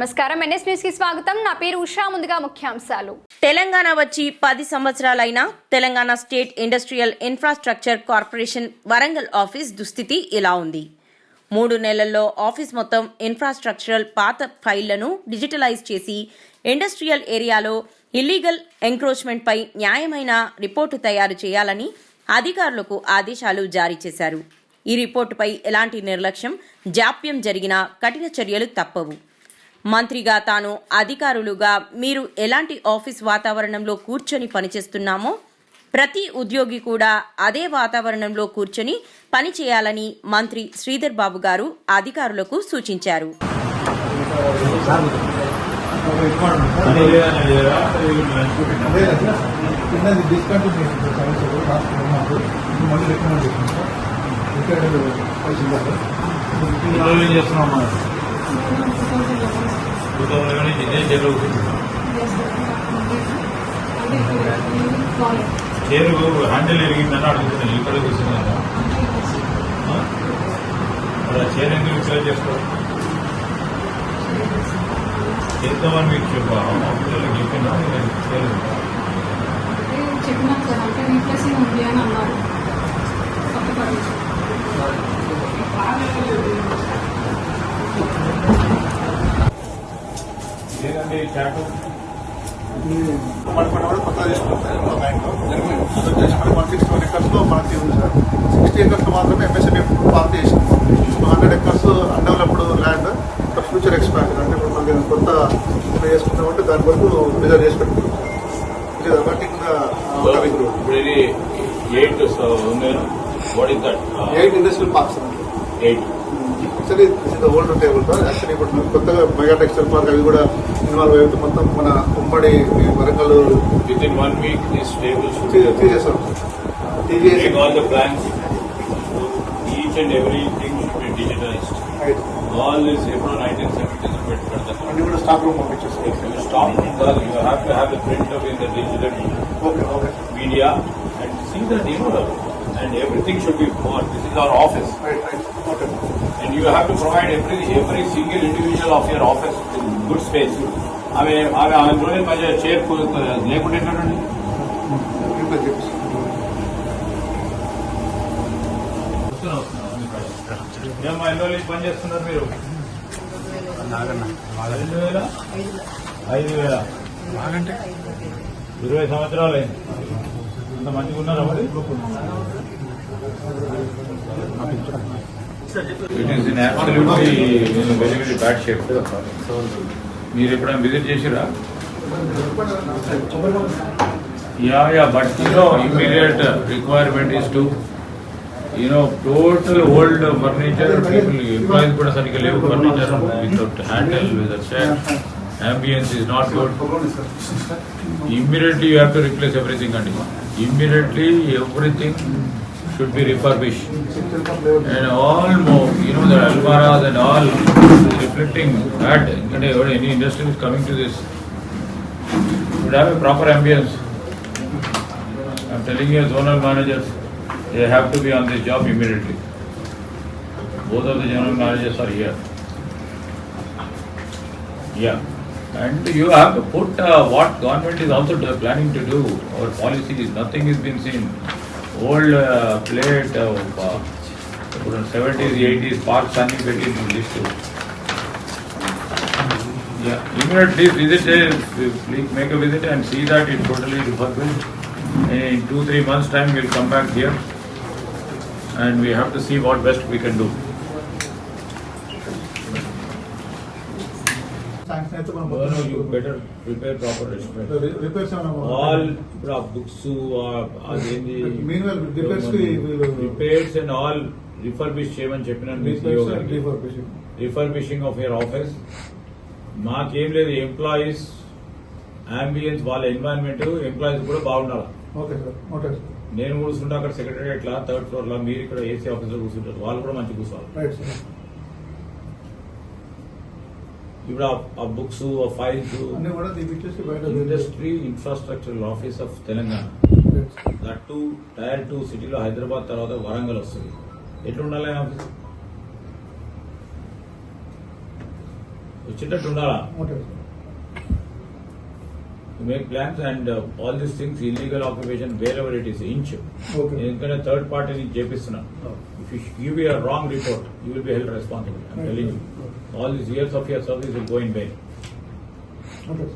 నమస్కారం. ఎన్ఎస్ న్యూస్కి స్వాగతం. నా పేరు ఉషా. ముందుగా ముఖ్యాంశాలు. తెలంగాణ వచ్చి పది సంవత్సరాలైనా Telangana State Industrial Infrastructure Corporation Warangal office దుస్థితి ఇలా ఉంది. మూడు నెలల్లో ఆఫీస్ మొత్తం ఇన్ఫ్రాస్ట్రక్చరల్ పాత ఫైళ్ళను డిజిటలైజ్ చేసి ఇండస్ట్రియల్ ఏరియాలో ఇల్లీగల్ ఎంక్రోచ్మెంట్పై న్యాయమైన రిపోర్టు తయారు చేయాలని అధికారులకు ఆదేశాలు జారీ చేశారు. ఈ రిపోర్టుపై ఎలాంటి నిర్లక్ష్యం జాప్యం జరిగినా కఠిన చర్యలు తప్పవు. మంత్రిగా తాను అధికారులుగా మీరు ఎలాంటి ఆఫీస్ వాతావరణంలో కూర్చొని పనిచేస్తున్నామో ప్రతి ఉద్యోగి కూడా అదే వాతావరణంలో కూర్చొని పని చేయాలని మంత్రి శ్రీధర్ బాబు గారు అధికారులకు సూచించారు. అదే చిన్నది డిస్కంటిన్యూ టూ థౌసండ్ లెవెన్ ఇదే చేరు హ్యాండిల్ ఎరిగిందని అడుగుతున్నాను ఇక్కడ కూర్చున్నాను అలా చేరు ఎందుకు రిపేర్ చేసుకోవాలి చేద్దామని మీకు చెప్పా ఆఫీసులకు చెప్పినా నేను చేయలేదు సార్ అంటే రీప్లేసింగ్ ఉంది అని అన్నారు కొత్త పర్మిషన్ పడుకున్న కూడా కొత్తగా తీసుకుంటాం సార్ మా బ్యాంక్లో వచ్చేసి మనకి వన్ సిక్స్టీ వన్ ఎకర్స్లో ఉంది సార్? సిక్స్టీ ఎకర్స్లో మాత్రమే ఎంఎస్ఎంఏ పార్క్ చేసాం hundred acres undeveloped land future expansion అంటే ఇప్పుడు మనకి కొత్త చేసుకుంటామంటే దాని వరకు రిజర్వ్ చేసి పెట్టుకుంటాం ఇది రోడ్ ఇప్పుడు ఇది ఎయిట్ ఉంది what is that eight industrial parks eight actually old table actually ఇప్పుడు కొత్తగా మెగా టెక్స్టైల్ పార్క్ అవి కూడా ఇన్వాల్వ్ అయితే మొత్తం మన ఉమ్మడి Warangal with in one week తీసేసాం each and everything media and see the no and everything should be for this is our office you have to provide every, every single individual of your office with good space. ఆమె ఆమె ఆమె చూడండి మధ్య chair లేకుండా ఎట్లండి ఇంట్లో చెప్పేసి రోజులు పని చేస్తున్నారు మీరు? రెండు వేల? ఐదు వేల? ఇరవై సంవత్సరాలు అయింది. అంత మంచిగా ఉన్నారా మరి? It is in absolutely very very bad shape మీరు ఎప్పుడైనా విజిట్ చేసిరా? Yeah yeah but you know immediate requirement is to you know total old furniture people employees కూడా సరిగ్గా లేవు. Furniture without handle with ambience is not good immediately you have to replace everything అండి immediately everything should be refurbished. And all more you know the almaras and all reflecting that. Any industry is coming to this. Should have a proper ambience. I'm telling you zonal managers they have to be on this job immediately. Both of the general managers are here. Yeah. And you have to put uh, what government is also planning to do. Our policy is nothing is been seen. Old uh, plate of uh, 70s, 80s, parks and getting list. Yeah, immediately visit, uh, please make a visit and see that it totally refurbished. In two, three months time, we'll come back here and we have to see what best we can do. Sanction అయితే మనం. Repairs All ఇప్పుడు ఆ books, ఆ- అదేంది Meanwhile, repairs కి వీళ్ళు- repairs and all refurbish చేయమని గారికి. రిఫర్బిషింగ్ ఆఫ్ యర్ ఆఫీస్ మాకేం లేదు ఎంప్లాయీస్ అంబియన్స్ వాళ్ళ ఎన్వైరన్మెంట్ ఎంప్లాయీస్ కూడా బాగుండాలి? నేను కూర్చుంటా అక్కడ సెక్రటరియట్ లా థర్డ్ ఫ్లోర్ లా మీరు ఇక్కడ ఏసీ ఆఫీస్లో కూర్చుంటారు. వాళ్ళు కూడా మంచి కూర్చోవాలి. ఇప్పుడు ఆ- బుక్స్ ఆ ఫైల్స్ అన్ని కూడా తీపిచ్చేసి బయట industry infrastructure office of Telangana that too tier two సిటీలో హైదరాబాద్ తర్వాత వరంగల్ వస్తుంది. ఎట్లా ఉండాలి ఆఫీస్ వచ్చేటట్టు ఉండాలా ఉంటుంది to make plans and all these things illegal occupation wherever it is inch Okay. ఎందుకంటే థర్డ్ పార్టీ నుంచి చేపిస్తున్నా if you give you wrong report you will be held responsible I'm telling you all these years of your service will go in way ఉంటుంది